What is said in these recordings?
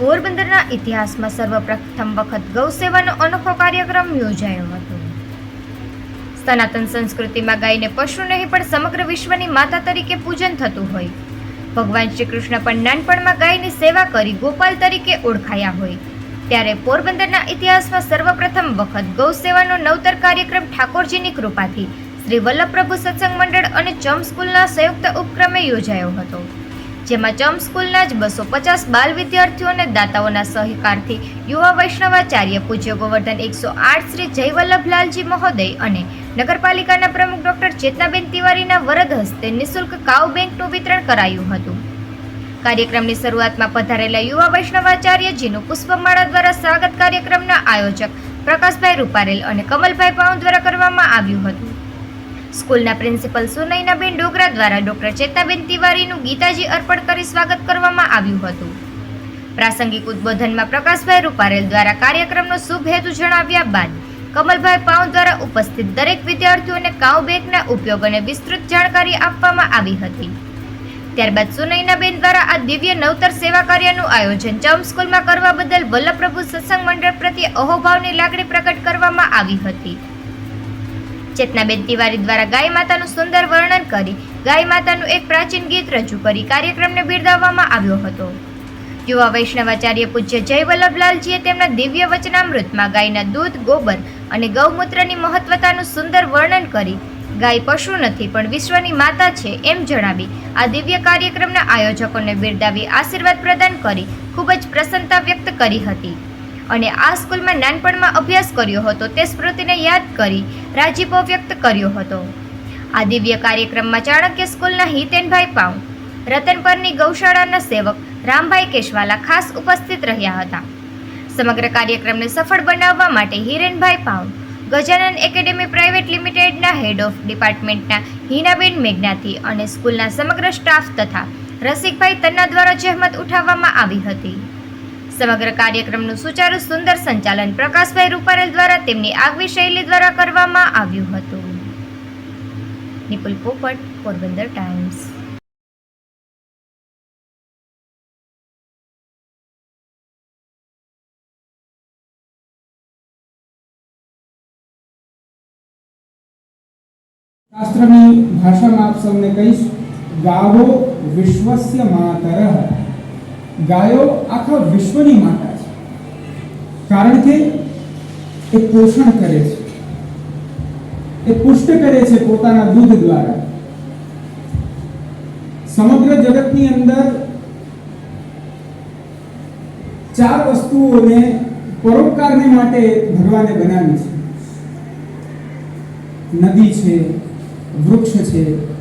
પોરબંદરના ઇતિહાસમાં સર્વપ્રથમ વખત ગૌ સેવાનો અનોખો કાર્યક્રમ યોજાયો હતો. સનાતન સંસ્કૃતિમાં ગાયને પશુ નહીં, પણ સમગ્ર વિશ્વની માતા તરીકે પૂજન થતું હોય. ભગવાન શ્રી કૃષ્ણ પણ નાનપણમાં ગાયની સેવા કરી ગોપાલ તરીકે ઓળખાયા હોય. ત્યારે પોરબંદરના ઇતિહાસમાં સર્વપ્રથમ વખત ગૌ સેવાનો નવતર કાર્યક્રમ ઠાકોરજીની કૃપાથી શ્રી વલ્લભ પ્રભુ સત્સંગ મંડળ અને ચમ સ્કૂલના સંયુક્ત ઉપક્રમે યોજાયો હતો. જેમાં ચમ સ્કૂલના જ બસો પચાસ બાલ વિદ્યાર્થીઓ અને દાતાઓના સહકારથી યુવા વૈષ્ણવાચાર્ય પૂજ્ય ગોવર્ધન એકસો આઠ શ્રી જયવલ્લભલાલજી મહોદય અને નગરપાલિકાના પ્રમુખ ડોક્ટર ચેતનાબેન તિવારીના વરદ હસ્તે નિઃશુલ્ક કાઉ બેંકનું વિતરણ કરાયું હતું. કાર્યક્રમની શરૂઆતમાં પધારેલા યુવા વૈષ્ણવાચાર્યજીનું પુષ્પમાળા દ્વારા સ્વાગત કાર્યક્રમના આયોજક પ્રકાશભાઈ રૂપારેલ અને કમલભાઈ પાઉં દ્વારા કરવામાં આવ્યું હતું. સ્કૂલના પ્રિન્સિપલ સુનૈનાબેન ડોગરા દ્વારા ડોક્ટર ચેતાબેન તિવારીનું ગીતાજી અર્પણ કરી સ્વાગત કરવામાં આવ્યું હતું. પ્રાસંગિક ઉદ્બોધનમાં પ્રકાશભાઈ રૂપારેલ દ્વારા કાર્યક્રમનો શુભ હેતુ જણાવ્યા બાદ કમલભાઈ પાઉ દ્વારા ઉપસ્થિત દરેક વિદ્યાર્થીઓને કાઉ બેગના ઉપયોગ અને વિસ્તૃત જાણકારી આપવામાં આવી હતી. ત્યારબાદ સુનૈનાબેન દ્વારા આ દિવ્ય નવતર સેવા કાર્યનું આયોજન ચમ સ્કૂલમાં કરવા બદલ વલ્લભપ્રભુ સત્સંગ મંડળ પ્રત્યે અહોભાવની લાગણી પ્રગટ કરવામાં આવી હતી. ચેતનાબેન તિવારી દ્વારા ગાય માતાનું સુંદર વર્ણન કરી ગાય માતાનું એક પ્રાચીન ગીત રજૂ કરી કાર્યક્રમને બિરદાવવામાં આવ્યો હતો. યુવા વૈષ્ણવાચાર્ય પૂજ્ય જય વલ્લભલાલજીએ તેમના દિવ્ય વચનામૃતમાં ગાયના દૂધ, ગોબર અને ગૌમૂત્રની મહત્વતાનું સુંદર વર્ણન કરી ગાય પશુ નથી પણ વિશ્વની માતા છે એમ જણાવી આ દિવ્ય કાર્યક્રમના આયોજકોને બિરદાવી આશીર્વાદ પ્રદાન કરી ખૂબ જ પ્રસન્નતા વ્યક્ત કરી હતી. અને આ સ્કૂલમાં નાનપણમાં અભ્યાસ કર્યો હતો તે સ્મૃતિને યાદ કરી રાજીપો વ્યક્ત કર્યો હતો. આ દિવ્ય કાર્યક્રમમાં ચાણક્ય સ્કૂલના હિતેનભાઈ પાઉ, રતનપરની ગૌશાળાના સેવક રામભાઈ કેશવાલા ખાસ ઉપસ્થિત રહ્યા હતા. સમગ્ર કાર્યક્રમને સફળ બનાવવા માટે હિરેનભાઈ પાઉ, ગજાનન એકેડેમી પ્રાઇવેટ લિમિટેડના હેડ ઓફ ડિપાર્ટમેન્ટના હિનાબેન મેઘનાથી અને સ્કૂલના સમગ્ર સ્ટાફ તથા રસિકભાઈ તન્ના દ્વારા જહેમત ઉઠાવવામાં આવી હતી. સમગ્ર કાર્યક્રમનું સુચારુ સુંદર સંચાલન પ્રકાશભાઈ રૂપારેલ દ્વારા તેમની આગવી શૈલી દ્વારા કરવામાં આવ્યું હતું. નિપુલ પોપટ, પોરબંદર ટાઈમ્સ. શાસ્ત્રની ભાષામાં આપ સૌને કહીશ, ગાવો વિશ્વસ્ય માતરઃ. ગાયો આખા વિશ્વની માતા છે. કારણ કે એ પોષણ કરે છે. એ પુષ્ટ કરે છે પોતાના દૂધ દ્વારા. સમગ્ર જગતની અંદર ચાર વસ્તુઓને પરોપકારને માટે ભગવાને બનાવી છે. નદી છે, વૃક્ષ છે.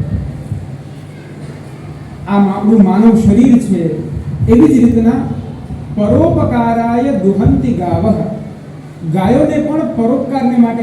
આ આપણું માનવ શરીર છે. એવી જ રીતના પરોપકારાય દુહંતી ગાવ. ગાયોને પણ પરોપકારને માટે